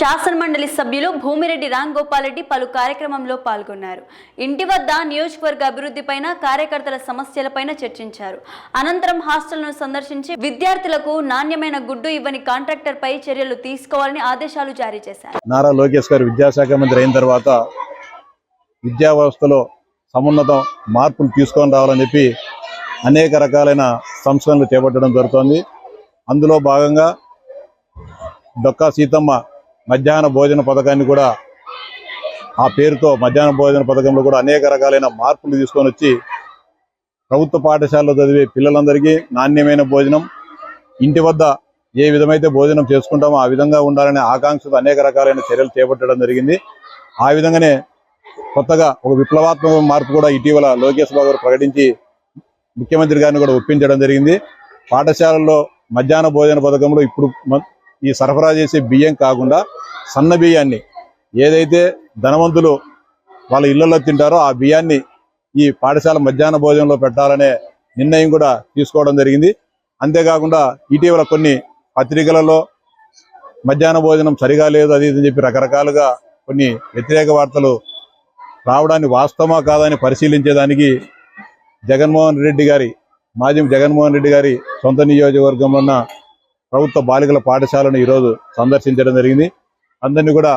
శాసనమండలి సభ్యులు భూమిరెడ్డి రామ్ గోపాల్ రెడ్డి పలు కార్యక్రమంలో పాల్గొన్నారు. ఇంటి వద్ద నియోజకవర్గ అభివృద్ధిపైన కార్యకర్తల సమస్యలపైన చర్చించారు. అనంతరం హాస్టల్ను సందర్శించి విద్యార్థులకు నాణ్యమైన గుడ్డు ఇవ్వని కాంట్రాక్టర్పై చర్యలు తీసుకోవాలని ఆదేశాలు జారీ చేశారు. నారా లోకేష్ గారు విద్యాశాఖ మంత్రి అయిన తర్వాత విద్యా వ్యవస్థలో సమున్నత మార్పులు తీసుకొని రావాలని చెప్పి అనేక రకాలైన సంస్కరణలు చేపట్టడం జరుగుతోంది. అందులో భాగంగా డొక్కా సీతమ్మ మధ్యాహ్న భోజన పథకాన్ని కూడా ఆ పేరుతో మధ్యాహ్న భోజన పథకంలో కూడా అనేక రకాలైన మార్పులు తీసుకొని వచ్చి ప్రభుత్వ పాఠశాలలో చదివే పిల్లలందరికీ నాణ్యమైన భోజనం ఇంటి వద్ద ఏ విధమైతే భోజనం చేసుకుంటామో ఆ విధంగా ఉండాలనే ఆకాంక్షతో అనేక రకాలైన చర్యలు చేపట్టడం జరిగింది. ఆ విధంగానే కొత్తగా ఒక విప్లవాత్మక మార్పు కూడా ఇటీవల లోకేష్ బాబు గారు ప్రకటించి ముఖ్యమంత్రి గారిని కూడా ఒప్పించడం జరిగింది. పాఠశాలల్లో మధ్యాహ్న భోజన పథకంలో ఇప్పుడు ఈ సరఫరా చేసే బియ్యం కాకుండా సన్న బియ్యాన్ని ఏదైతే ధనవంతులు వాళ్ళ ఇళ్ళలో తింటారో ఆ బియ్యాన్ని ఈ పాఠశాల మధ్యాహ్న భోజనంలో పెట్టాలనే నిర్ణయం కూడా తీసుకోవడం జరిగింది. అంతేకాకుండా ఇటీవల కొన్ని పత్రికలలో మధ్యాహ్న భోజనం సరిగా లేదు అది ఇది అని చెప్పి రకరకాలుగా కొన్ని వ్యతిరేక వార్తలు రావడాన్ని వాస్తవమా కాదని పరిశీలించేదానికి జగన్మోహన్ రెడ్డి గారి మాజీ జగన్మోహన్ రెడ్డి గారి సొంత నియోజకవర్గంలో ఉన్న ప్రభుత్వ బాలికల పాఠశాలను ఈరోజు సందర్శించడం జరిగింది. అందరినీ కూడా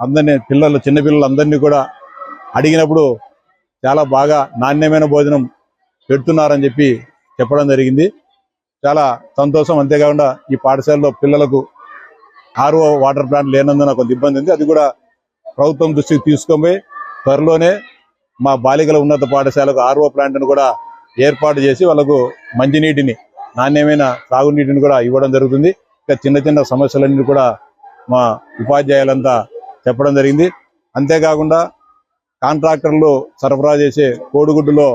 అందరినీ పిల్లలు చిన్నపిల్లలు అందరినీ కూడా అడిగినప్పుడు చాలా బాగా నాణ్యమైన భోజనం పెడుతున్నారని చెప్పి చెప్పడం జరిగింది. చాలా సంతోషం అంతేకాకుండా ఈ పాఠశాలలో పిల్లలకు ఆర్ఓ వాటర్ ప్లాంట్ లేనందున కొంత ఇబ్బంది ఉంది. అది కూడా ప్రభుత్వం దృష్టికి తీసుకొని త్వరలోనే మా బాలికల ఉన్నత పాఠశాలకు ఆర్ఓ ప్లాంట్ను కూడా ఏర్పాటు చేసి వాళ్ళకు మంచినీటిని నాణ్యమైన తాగునీటిని కూడా ఇవ్వడం జరుగుతుంది. ఇంకా చిన్న చిన్న సమస్యలన్నీ కూడా మా ఉపాధ్యాయులంతా చెప్పడం జరిగింది. అంతేకాకుండా కాంట్రాక్టర్లు సరఫరా చేసే కోడిగుడ్డులో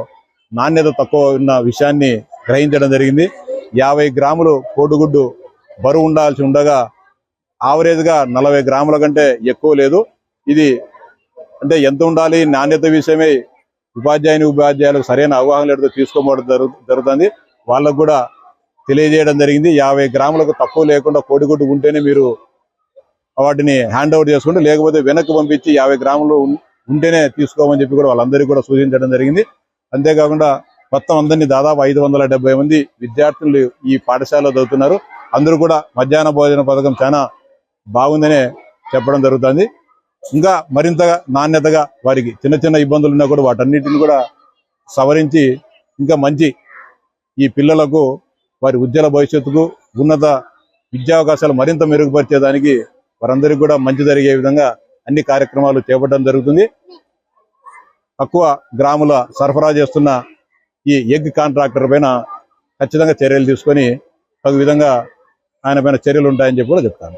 నాణ్యత తక్కువ ఉన్న విషయాన్ని గ్రహించడం జరిగింది. యాభై గ్రాములు కోడిగుడ్డు బరువు ఉండాల్సి ఉండగా ఆవరేజ్గా నలభై గ్రాముల కంటే ఎక్కువ లేదు. ఇది అంటే ఎంత ఉండాలి నాణ్యత విషయమై ఉపాధ్యాయుని ఉపాధ్యాయులకు సరైన అవగాహన లేదో తీసుకోవడం జరుగు జరుగుతుంది. వాళ్ళకు కూడా తెలియజేయడం జరిగింది. యాభై గ్రాములకు తక్కువ లేకుండా కోడిగుడ్డు ఉంటేనే మీరు వాటిని హ్యాండ్ ఓవర్ చేసుకుంటే లేకపోతే వెనక్కి పంపించి యాభై గ్రాములు ఉంటేనే తీసుకోమని చెప్పి కూడా వాళ్ళందరికీ కూడా సూచించడం జరిగింది. అంతేకాకుండా మొత్తం అందరినీ దాదాపు ఐదు వందల డెబ్బై మంది విద్యార్థులు ఈ పాఠశాలలో చదువుతున్నారు. అందరూ కూడా మధ్యాహ్న భోజన పథకం చాలా బాగుందనే చెప్పడం జరుగుతుంది. ఇంకా మరింతగా నాణ్యతగా వారికి చిన్న చిన్న ఇబ్బందులు ఉన్నా కూడా వాటన్నిటిని కూడా సవరించి ఇంకా మంచి ఈ పిల్లలకు వారి ఉజ్వల భవిష్యత్తుకు ఉన్నత విద్యావకాశాలు మరింత మెరుగుపరిచేదానికి వారందరికీ కూడా మంచి జరిగే విధంగా అన్ని కార్యక్రమాలు చేపట్టడం జరుగుతుంది. తక్కువ గ్రాముల సరఫరా చేస్తున్న ఈ ఎగ్ కాంట్రాక్టర్ పైన ఖచ్చితంగా చర్యలు తీసుకొని తగు విధంగా ఆయన పైన చర్యలు ఉంటాయని చెప్పి కూడా చెప్తాను.